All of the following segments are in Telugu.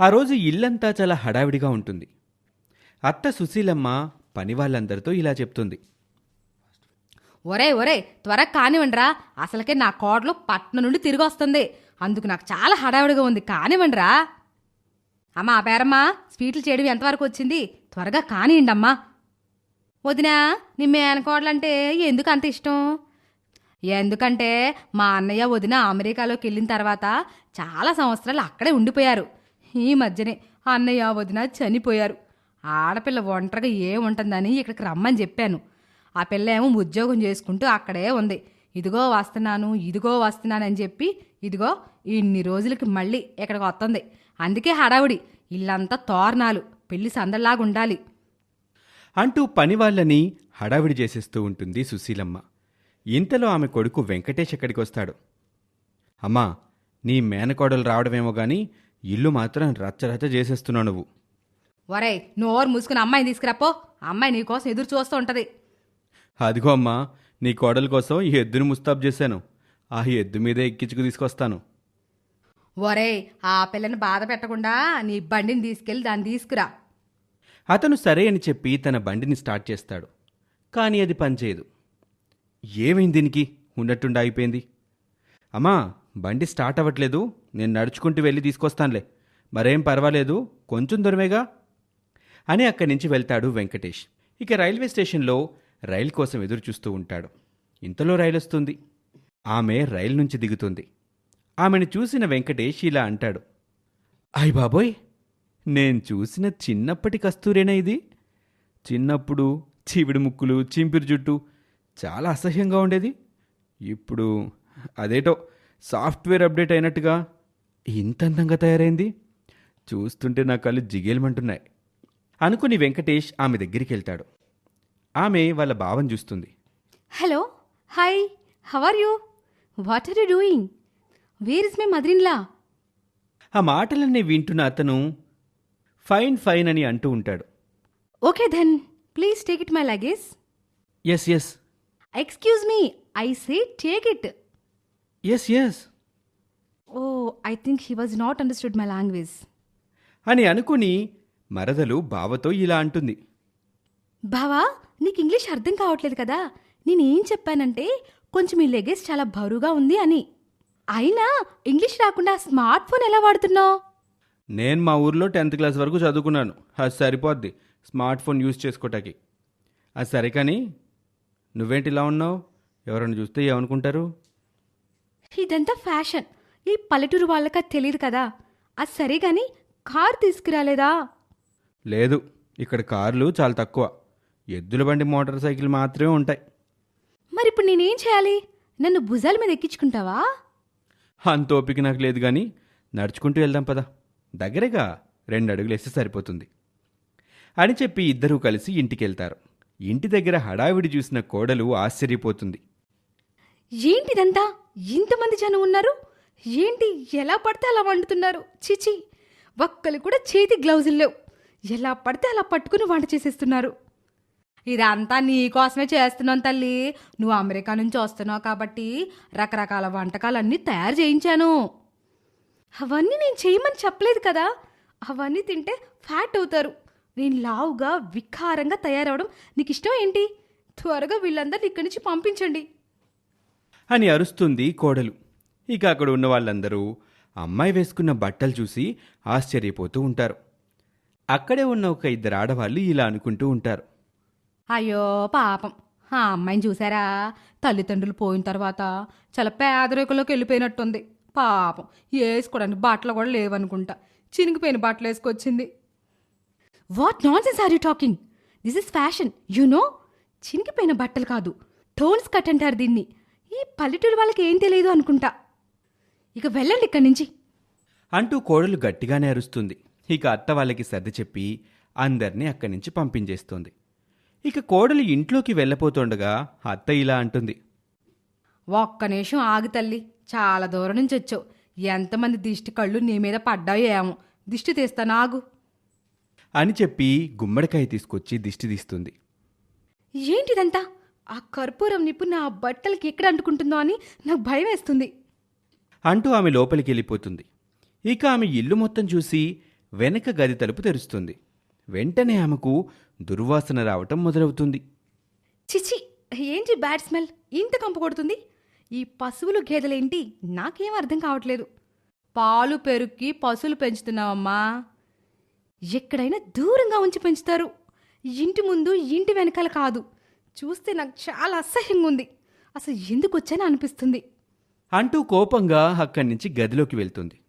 ఆ రోజు ఇల్లంతా చాలా హడావిడిగా ఉంటుంది. అత్త సుశీలమ్మ పని వాళ్ళందరితో ఇలా చెప్తుంది. ఒరే ఒరే త్వరగా కానివ్వండిరా. అసలుకే నా కోడలు పట్నం నుండి తిరిగి వస్తుంది. అందుకు నాకు చాలా హడావిడిగా ఉంది. కానివ్వండిరా. అమ్మా ఆ పేరమ్మా స్వీట్లు చేయడం ఎంతవరకు వచ్చింది? త్వరగా కానివ్వండి అమ్మా. వదినా నీ మేనకోడలంటే ఎందుకు అంత ఇష్టం? ఎందుకంటే మా అన్నయ్య వదిన అమెరికాలోకి వెళ్ళిన తర్వాత చాలా సంవత్సరాలు అక్కడే ఉండిపోయారు. ఈ మధ్యనే అన్నయ్య వదిన చనిపోయారు. ఆడపిల్ల ఒంటరిగా ఏముంటుందని ఇక్కడికి రమ్మని చెప్పాను. ఆ పిల్ల ఏమో ఉద్యోగం చేసుకుంటూ అక్కడే ఉంది. ఇదిగో వస్తున్నాను ఇదిగో వస్తున్నానని చెప్పి ఇదిగో ఇన్ని రోజులకి మళ్ళీ ఇక్కడికి వస్తుంది. అందుకే హడావుడి ఇల్లంతా తోరణాలు పెళ్ళి సందడిలాగా ఉండాలి. అంటూ పని వాళ్ళని హడావిడి చేసేస్తూ ఉంటుంది సుశీలమ్మ. ఇంతలో ఆమె కొడుకు వెంకటేష్ ఎక్కడికి వస్తాడు అమ్మా నీ మేనకోడలు రావడమేమో కానీ ఇల్లు మాత్రం రచ్చరచ్చ చేసేస్తున్నావు నువ్వు. ఒరే నోరు మూసుకుని అమ్మాయిని తీసుకురాపో అమ్మాయి నీకోసం ఎదురు చూస్తూ ఉంటది. అదిగో అమ్మా నీ కోడల కోసం ఈ ఎద్దును ముస్తాబు చేశాను. ఆ ఎద్దు మీదే ఎక్కించుకు తీసుకొస్తాను. ఒరే ఆ పిల్లని బాధ పెట్టకుండా నీ బండిని తీసుకెళ్ళి దాన్ని తీసుకురా. అతను సరే అని చెప్పి తన బండిని స్టార్ట్ చేస్తాడు. కానీ అది పనిచేయదు ఏమైంది దీనికి? ఉన్నట్టుండి అయిపోయింది అమ్మా బండి స్టార్ట్ అవ్వట్లేదు. నేను నడుచుకుంటూ వెళ్ళి తీసుకొస్తానులే. మరేం పర్వాలేదు కొంచెం దూరమేగా. అని అక్కడి నుంచి వెళ్తాడు వెంకటేష్. ఇక రైల్వే స్టేషన్లో రైలు కోసం ఎదురు చూస్తూ ఉంటాడు. ఇంతలో రైలు వస్తుంది ఆమె రైలు నుంచి దిగుతుంది. ఆమెను చూసిన వెంకటేష్ ఇలా అంటాడు. అయ్ బాబోయ్! నేను చూసిన చిన్నప్పటి కస్తూరేనా ఇది? చిన్నప్పుడు చీవిడి ముక్కులు చింపిరి జుట్టు చాలా అసహ్యంగా ఉండేది. ఇప్పుడు అదేటో సాఫ్ట్వేర్ అప్డేట్ అయినట్టుగా ఇంత అందంగా తయారైంది? చూస్తుంటే నా కళ్ళు జిగేలమంటున్నాయి. అనుకుని వెంకటేష్ ఆమె దగ్గరికి వెళ్తాడు ఆమె వాళ్ళ భావం చూస్తుంది. Hello hi how are you? What are you doing? Where is my mother in law ఆ మాటలన్నీ వింటున్న అతను ఫైన్ ఫైన్ అని అంటూ ఉంటాడు. Okay then please take it my luggage. Yes yes. Excuse me I say take it. Yes yes. Oh I think he was not understood my language అని అనుకుని మరదలు బావతో ఇలా అంటుంది. బావా నీకు ఇంగ్లీష్ అర్థం కావట్లేదు కదా. నేనేం చెప్పానంటే కొంచెం ఈ లగేజ్ చాలా బరువుగా ఉంది అని. అయినా ఇంగ్లీష్ రాకుండా స్మార్ట్ ఫోన్ ఎలా వాడుతున్నావు? నేను మా ఊర్లో టెన్త్ క్లాస్ వరకు చదువుకున్నాను. అది సరిపోద్ది. స్మార్ట్ ఫోన్ యూజ్ చేసుకోవటానికి అది సరే కానీ నువ్వేంటి ఇలా ఉన్నావు? ఎవరైనా చూస్తే ఏమనుకుంటారు? ఇదంతా ఫ్యాషన్. ఈ పల్లెటూరు వాళ్ళకి తెలియదు కదా? అది సరే గాని కార్ తీసుకురాలేదా? లేదు. ఇక్కడ కార్లు చాలా తక్కువ. ఎద్దుల బండి మోటార్ సైకిల్ మాత్రమే ఉంటాయి. మరి ఇప్పుడు నేనేం చేయాలి? నన్ను భుజాల మీద ఎక్కించుకుంటావా? అంత ఓపిక నాకు లేదు కానీ నడుచుకుంటూ వెళ్దాం పదా. దగ్గరేగా రెండు అడుగులు వేస్తే సరిపోతుంది. అని చెప్పి ఇద్దరూ కలిసి ఇంటికి వెళ్తారు ఇంటి దగ్గర హడావిడి చూసిన కోడలు ఆశ్చర్యపోతుంది. ఏంటిదంతా? ఇంతమంది జనం ఉన్నారు? ఏంటి ఎలా పడితే అలా వండుతున్నారు? చిచి ఒక్కలు కూడా చేతి గ్లౌజులు లేవు. ఎలా పడితే అలా పట్టుకుని వంట చేసేస్తున్నారు. ఇదంతా నీకోసమే చేస్తున్నాను తల్లి. నువ్వు అమెరికా నుంచి వస్తున్నావు కాబట్టి రకరకాల వంటకాలన్నీ తయారు చేయించాను. అవన్నీ నేను చేయమని చెప్పలేదు కదా. అవన్నీ తింటే ఫ్యాట్ అవుతారు. నేను లావుగా వికారంగా తయారవడం నీకు ఇష్టం ఏంటి? త్వరగా వీళ్ళందరినీ ఇక్కడి నుంచి పంపించండి. అని అరుస్తుంది కోడలు. ఇక అక్కడ ఉన్న వాళ్ళందరూ అమ్మాయి వేసుకున్న బట్టలు చూసి ఆశ్చర్యపోతూ ఉంటారు. అక్కడే ఉన్న ఒక ఇద్దరు ఆడవాళ్ళు ఇలా అనుకుంటూ ఉంటారు. అయ్యో పాపం. ఆ అమ్మాయిని చూసారా? తల్లిదండ్రులు పోయిన తర్వాత చాలా పేదరికంలోకి వెళ్ళిపోయినట్టుంది. పాపం వేసుకోవడానికి బట్టలు కూడా లేవనుకుంటా. చినిగిపోయిన బట్టలు వేసుకొచ్చింది. What nonsense are you talking this is fashion you know చినిగిపోయిన బట్టలు కాదు టోన్స్ కట్ అంటారు దీన్ని. ఈ పల్లెటూరు వాళ్ళకి ఏం తెలియదు అనుకుంటా. ఇక వెళ్ళండి ఇక్కడి నుంచి. అంటూ కోడలు గట్టిగానే అరుస్తుంది. ఇక అత్త వాళ్ళకి సర్ది చెప్పి అందరినీ అక్కడి నుంచి పంపించేస్తుంది. ఇక కోడలు ఇంట్లోకి వెళ్ళపోతుండగా అత్త ఇలా అంటుంది. ఒక్క నిమిషం ఆగు తల్లి చాలా దూరం నుంచి వచ్చావు. ఎంతమంది దిష్టి కళ్ళు నీ మీద పడ్డాయో ఏమో. దిష్టి తీస్తాను ఆగు. అని చెప్పి గుమ్మడికాయ తీసుకొచ్చి దిష్టి తీస్తుంది. ఏంటిదంతా? ఆ కర్పూరం నిప్పు నా బట్టలకి ఎక్కడ అంటుకుంటుందో అని నాకు భయం వేస్తుంది. అంటూ ఆమె లోపలికి వెళ్ళిపోతుంది ఇక ఆమె ఇల్లు మొత్తం చూసి వెనక గది తలుపు తెరుస్తుంది. వెంటనే ఆమెకు దుర్వాసన రావటం మొదలవుతుంది. చిచి ఏంటి బ్యాడ్ స్మెల్? ఇంత కంపు కొడుతుంది? ఈ పశువులు గేదెలేంటి? నాకేం అర్థం కావట్లేదు. పాలు పెరుక్కి పశువులు పెంచుతున్నావమ్మా. ఎక్కడైనా దూరంగా ఉంచి పెంచుతారు. ఇంటి ముందు ఇంటి వెనకాల కాదు. చూస్తే నాకు చాలా అసహ్యంగా ఉంది. అసలు ఎందుకు వచ్చానో అనిపిస్తుంది అంటూ కోపంగా అక్కడి నుంచి గదిలోకి వెళ్తుంది.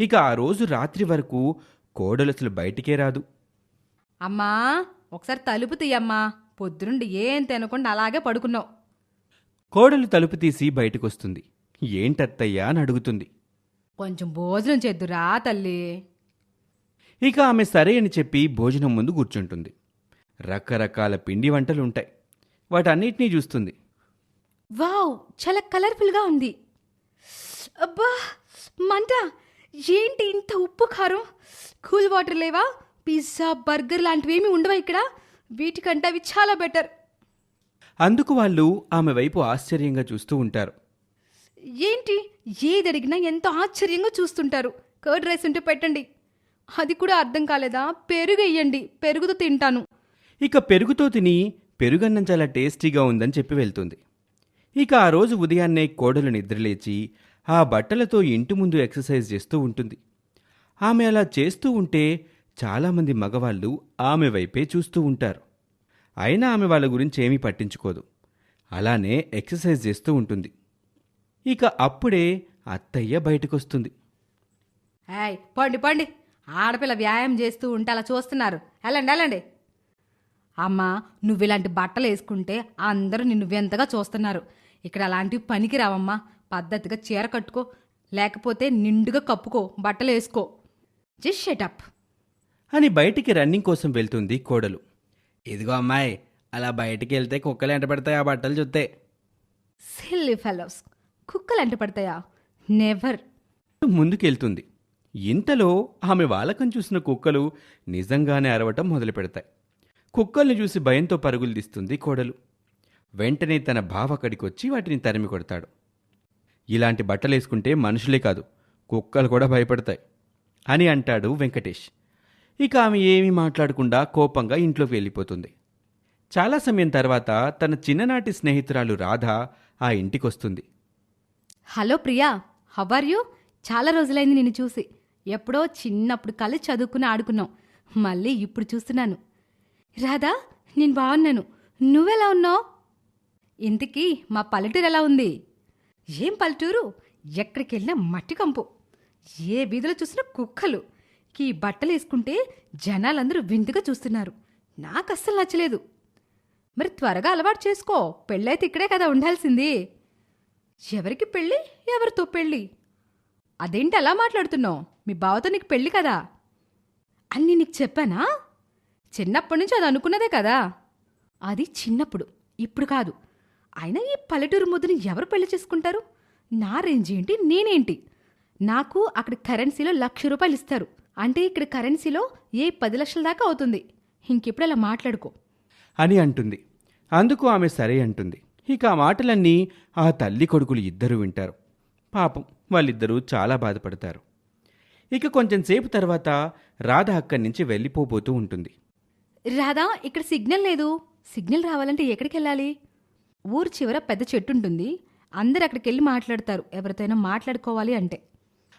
ఇక ఆ రోజు రాత్రి వరకు కోడలు అసలు బయటికే రాదు. అమ్మా ఒకసారి తలుపు తీయమ్మా. పొద్దునుండి ఏం తినకుండా అలాగే పడుకున్నావు. కోడలు తలుపు తీసి బయటకొస్తుంది. ఏంటత్తయ్యా అని అడుగుతుంది. కొంచెం భోజనం చేద్దురా తల్లి. ఇక ఆమె సరే అని చెప్పి భోజనం ముందు కూర్చుంటుంది. రకరకాల పిండి వంటలుంటాయి. వాటన్నిటినీ చూస్తుంది. వావ్ చాలా కలర్ఫుల్గా ఉంది. అబ్బా మంట ఏంటి ఇంత ఉప్పు కారం? కూల్ వాటర్ లేవా? పిజ్జా బర్గర్ లాంటివి ఏమి ఉండవా ఇక్కడ? వీటికంటే అవి చాలా బెటర్. అందుకు వాళ్ళు ఆమె వైపు ఆశ్చర్యంగా చూస్తూ ఉంటారు. ఏంటి ఏది అడిగినా ఎంతో ఆశ్చర్యంగా చూస్తుంటారు. కర్డ్ రైస్ ఉంటే పెట్టండి. అది కూడా అర్థం కాలేదా? పెరుగు వేయండి పెరుగుతో తింటాను. ఇక పెరుగుతో తిని పెరుగన్నం చాలా టేస్టీగా ఉందని చెప్పి వెళ్తుంది. ఇక ఆ రోజు ఉదయాన్నే కోడలు నిద్రలేచి ఆ బట్టలతో ఇంటి ముందు ఎక్సర్సైజ్ చేస్తూ ఉంటుంది. ఆమె అలా చేస్తూ ఉంటే చాలామంది మగవాళ్ళు ఆమె వైపే చూస్తూ ఉంటారు. అయినా ఆమె వాళ్ళ గురించి ఏమీ పట్టించుకోదు. అలానే ఎక్సర్సైజ్ చేస్తూ ఉంటుంది. ఇక అప్పుడే అత్తయ్య బయటకొస్తుంది. హాయ్ పండి పండి. ఆడపిల్ల వ్యాయామం చేస్తూ ఉంటే అలా చూస్తున్నారు. వెళ్ళండి వెళ్ళండి. అమ్మా నువ్వు ఇలాంటి బట్టలు వేసుకుంటే అందరూ నిన్ను వింతగా చూస్తున్నారు. ఇక్కడ అలాంటివి పనికి రావమ్మా. పద్ధతిగా చీర కట్టుకో లేకపోతే నిండుగా కప్పుకో బట్టలు వేసుకో. జస్ట్ షెటప్ అని బయటికి రన్నింగ్ కోసం వెళ్తుంది కోడలు. ఇదిగో అమ్మాయి అలా బయటికి వెళ్తే కుక్కలు ఎంట పడతాయి ఆ బట్టలు చూస్తే సిల్లీ ఫెలోస్ కుక్కలు అంట పడతాయా? నెవర్ ముందుకెళ్తుంది. ఇంతలో ఆమె వాలకం చూసిన కుక్కలు నిజంగానే అరవటం మొదలు పెడతాయి కుక్కల్ని చూసి భయంతో పరుగులు తీస్తుంది కోడలు. వెంటనే తన బావ అక్కడికి వచ్చి వాటిని తరిమి కొడతాడు. ఇలాంటి బట్టలేసుకుంటే మనుషులే కాదు కుక్కలు కూడా భయపడతాయి అని అంటాడు వెంకటేష్. ఇక ఆమె ఏమీ మాట్లాడకుండా కోపంగా ఇంట్లోకి వెళ్ళిపోతుంది. చాలా సమయం తర్వాత తన చిన్ననాటి స్నేహితురాలు రాధ ఆ ఇంటికొస్తుంది. Hello Priya how are you? చాలా రోజులైంది నిన్ను చూసి. ఎప్పుడో చిన్నప్పుడు కలిసి చదువుకుని ఆడుకున్నాం. మళ్ళీ ఇప్పుడు చూస్తున్నాను. రాధా నేను బాగున్నాను. నువ్వెలా ఉన్నావు? ఇంతకీ మా పల్లెటూరు ఎలా ఉంది? ఏం పల్లెటూరు? ఎక్కడికి వెళ్ళినా మట్టి కంపు. ఏ వీధిలో చూసినా కుక్కలు. ఈ బట్టలు వేసుకుంటే జనాలందరూ విందుగా చూస్తున్నారు. నాకు అస్సలు నచ్చలేదు. మరి త్వరగా అలవాటు చేసుకో. పెళ్ళైతే ఇక్కడే కదా ఉండాల్సింది. ఎవరికి పెళ్ళి? ఎవరితో పెళ్ళి? అదేంటి అలా మాట్లాడుతున్నావు? మీ బావతో నీకు పెళ్ళి కదా? అని నీకు చెప్పానా? చిన్నప్పటి నుంచి అది అనుకున్నదే కదా? అది చిన్నప్పుడు. ఇప్పుడు కాదు. అయినా ఈ పల్లెటూరు ముద్దుని ఎవరు పెళ్ళి చేసుకుంటారు? నా రేంజ్ ఏంటి నేనేంటి? నాకు అక్కడ కరెన్సీలో లక్ష రూపాయలు ఇస్తారు. అంటే ఇక్కడ కరెన్సీలో ఏ పది లక్షల దాకా అవుతుంది? ఇంకెప్పుడు అలా మాట్లాడుకో. అని అంటుంది. అందుకు ఆమె సరే అంటుంది. ఇక ఆ మాటలన్నీ ఆ తల్లి కొడుకులు ఇద్దరూ వింటారు. పాపం వాళ్ళిద్దరూ చాలా బాధపడతారు. ఇక కొంచెం సేపు తర్వాత రాధ అక్కడి నుంచి వెళ్ళిపోబోతూ ఉంటుంది. రాధా ఇక్కడ సిగ్నల్ లేదు. సిగ్నల్ రావాలంటే ఎక్కడికి వెళ్ళాలి? ఊరు చివర పెద్ద చెట్టు ఉంటుంది అందరు అక్కడికి వెళ్ళి మాట్లాడతారు. ఎవరితోనైనా మాట్లాడుకోవాలి అంటే.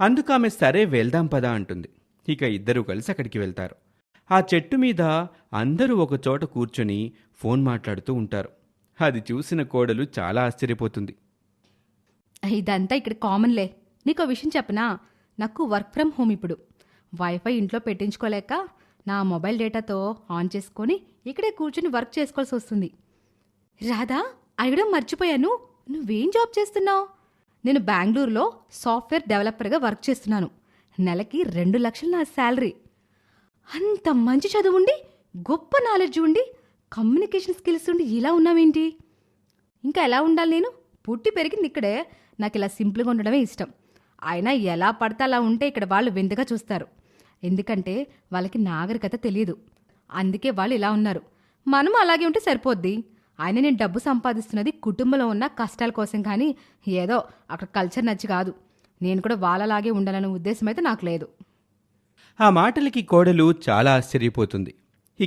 అందుకు ఆమె సరే వెళ్దాం పదా అంటుంది. ఇక ఇద్దరూ కలిసి అక్కడికి వెళ్తారు. ఆ చెట్టు మీద అందరూ ఒక చోట కూర్చొని ఫోన్ మాట్లాడుతూ ఉంటారు. అది చూసిన కోడలు చాలా ఆశ్చర్యపోతుంది. ఇదంతా ఇక్కడ కామన్లే నీకు విషయం చెప్పనా? నాకు వర్క్ ఫ్రమ్ హోమ్ ఇప్పుడు. వైఫై ఇంట్లో పెట్టించుకోలేక నా మొబైల్ డేటాతో ఆన్ చేసుకొని ఇక్కడే కూర్చుని వర్క్ చేసుకోవాల్సి వస్తుంది. రాధా? అడగడం మర్చిపోయాను. నువ్వేం జాబ్ చేస్తున్నావు? నేను బెంగళూరులో సాఫ్ట్వేర్ డెవలపర్గా వర్క్ చేస్తున్నాను. నెలకి రెండు లక్షలు నా శాలరీ. అంత మంచి చదువు ఉండి గొప్ప నాలెడ్జ్ ఉండి కమ్యూనికేషన్ స్కిల్స్ ఉండి ఇలా ఉన్నావేంటి? ఇంకా ఎలా ఉండాలి నేను? పుట్టి పెరిగింది ఇక్కడే. నాకు ఇలా సింపుల్గా ఉండడమే ఇష్టం. అయినా ఎలా పడితే అలా ఉంటే ఇక్కడ వాళ్ళు వింతగా చూస్తారు. ఎందుకంటే వాళ్ళకి నాగరికత తెలియదు. అందుకే వాళ్ళు ఇలా ఉన్నారు. మనం అలాగే ఉంటే సరిపోద్ది. ఆయన నేను డబ్బు సంపాదిస్తున్నది కుటుంబంలో ఉన్న కష్టాల కోసం కానీ ఏదో అక్కడ కల్చర్ నచ్చి కాదు. నేను కూడా వాళ్ళలాగే ఉండాలనే ఉద్దేశం అయితే నాకు లేదు. ఆ మాటలకి కోడలు చాలా ఆశ్చర్యపోతుంది.